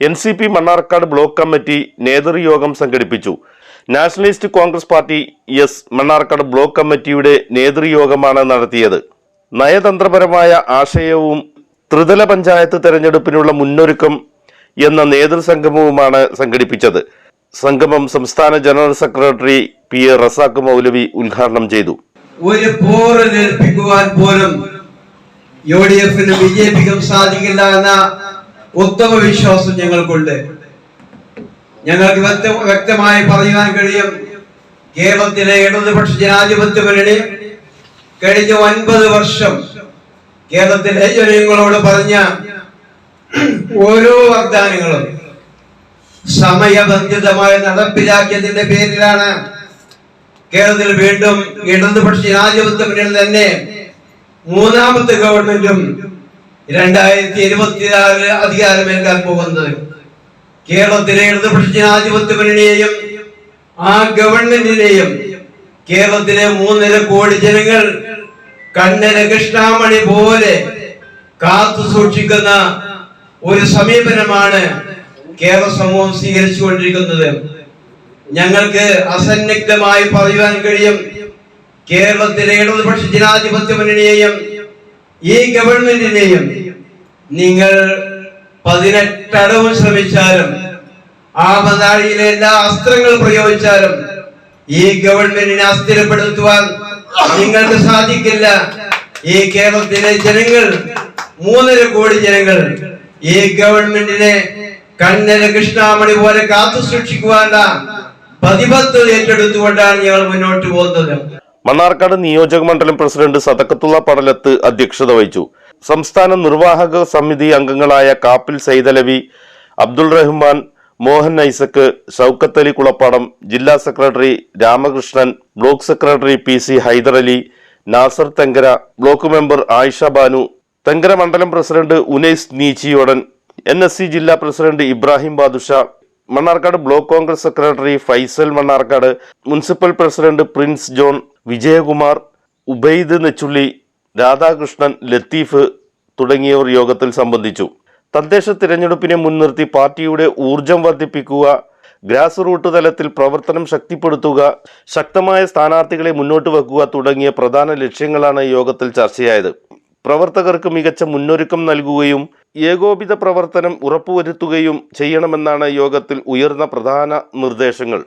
N C P Mannarkkad block committee നേതൃയോഗം സംഘടിപ്പിച്ചു. Nationalist Congress party S Mannarkkad block കമ്മിറ്റിയുടെ നേതൃയോഗമാണ് നടത്തിയത്. നയതന്ത്രപരമായ ആശയവും ത്രിതല പഞ്ചായത്ത് തെരഞ്ഞെടുപ്പിനുള്ള മുന്നൊരുക്കം എന്ന നേതൃസംഗമവുമാണ് സംഘടിപ്പിച്ചത്. സംഗമം സംസ്ഥാന general secretary P A Razak മൗലവി ഉദ്ഘാടനം ചെയ്തു. ഒരു പോലും യു ഡി സാധിക്കില്ല എന്ന ഉത്തമ വിശ്വാസം ഞങ്ങൾക്കുണ്ട്. ഞങ്ങൾക്ക് വ്യക്ത- വ്യക്തമായി പറയുവാൻ കഴിയും. കേരളത്തിലെ ഇടതുപക്ഷ ജനാധിപത്യ മുന്നണി കഴിഞ്ഞ ഒൻപത് വർഷം കേരളത്തിലെ ജനങ്ങളോട് പറഞ്ഞ ഓരോ വാഗ്ദാനങ്ങളും സമയബന്ധിതമായി നടപ്പിലാക്കിയതിന്റെ പേരിലാണ് കേരളത്തിൽ വീണ്ടും ഇടതുപക്ഷ ജനാധിപത്യ മുന്നണി തന്നെ മൂന്നാമത്തെ ഗവൺമെന്റും രണ്ടായിരത്തി ഇരുപത്തിനാല് അധികാരമേൽക്കാൻ പോകുന്നത്. കേരളത്തിലെ ഇടതുപക്ഷ ജനാധിപത്യ മുന്നണിയെയും ആ ഗവൺമെന്റിനെയും കേരളത്തിലെ മൂന്നര കോടി ജനങ്ങൾ കണ്ണന കൃഷ്ണാമണി പോലെ കാത്തു സൂക്ഷിക്കുന്ന ഒരു സമീപനമാണ് കേരള സമൂഹം സ്വീകരിച്ചുകൊണ്ടിരിക്കുന്നത്. ഞങ്ങൾക്ക് അസന്നിഗ്ധമായി പറയുവാൻ കഴിയും കേരളത്തിലെ ഇടതുപക്ഷ ജനാധിപത്യ മുന്നണിയെയും ഈ ഗവൺമെന്റിനെയും നിങ്ങൾ പതിനെട്ടടവും ശ്രമിച്ചാലും ആ മതാഴിയിലെ എല്ലാ അസ്ത്രങ്ങൾ പ്രയോഗിച്ചാലും ഈ ഗവൺമെന്റിനെ അസ്ഥിരപ്പെടുത്തുവാൻ നിങ്ങൾക്ക് സാധിക്കില്ല. ഈ കേരളത്തിലെ ജനങ്ങൾ മൂന്നര കോടി ജനങ്ങൾ ഈ ഗവൺമെന്റിനെ കണ്ണര കൃഷ്ണാമണി പോലെ കാത്തു സൂക്ഷിക്കുവാനുള്ള പ്രതിബദ്ധത ഏറ്റെടുത്തുകൊണ്ടാണ് ഞങ്ങൾ മുന്നോട്ട് പോകുന്നത്. മണ്ണാർക്കാട് നിയോജക മണ്ഡലം പ്രസിഡന്റ് സദക്കത്തുള്ള പടലത്ത് അധ്യക്ഷത വഹിച്ചു. സംസ്ഥാന നിർവാഹക സമിതി അംഗങ്ങളായ കാപ്പിൽ സൈദലവി അബ്ദുൾ റഹ്മാൻ മോഹൻ ഐസക്ക് ഷൗക്കത്ത് അലി കുളപ്പാടം ജില്ലാ secretary Ramakrishnan block secretary P C Hyderali Nasar Thenkara block member Ayisha Banu Thenkara മണ്ഡലം പ്രസിഡന്റ് ഉനൈസ് നീച്ചിയോടൻ എൻ ജില്ലാ president Ibrahim Badusha Mannarkkad block Congress secretary Faisal Mannarkkad municipal president Prince John Vijayakumar Ubaid Nechully Radhakrishnan Latheef തുടങ്ങിയവർ യോഗത്തിൽ സംബന്ധിച്ചു. തദ്ദേശ തിരഞ്ഞെടുപ്പിനെ മുൻനിർത്തി പാർട്ടിയുടെ ഊർജം വർദ്ധിപ്പിക്കുക ഗ്രാസ് റൂട്ട് തലത്തിൽ പ്രവർത്തനം ശക്തിപ്പെടുത്തുക ശക്തമായ സ്ഥാനാർത്ഥികളെ മുന്നോട്ട് വെക്കുക തുടങ്ങിയ പ്രധാന ലക്ഷ്യങ്ങളാണ് യോഗത്തിൽ ചർച്ചയായത്. പ്രവർത്തകർക്ക് മികച്ച മുന്നൊരുക്കം നൽകുകയും ഏകോപിത പ്രവർത്തനം ഉറപ്പുവരുത്തുകയും ചെയ്യണമെന്നാണ് യോഗത്തിൽ ഉയർന്ന പ്രധാന നിർദ്ദേശങ്ങൾ.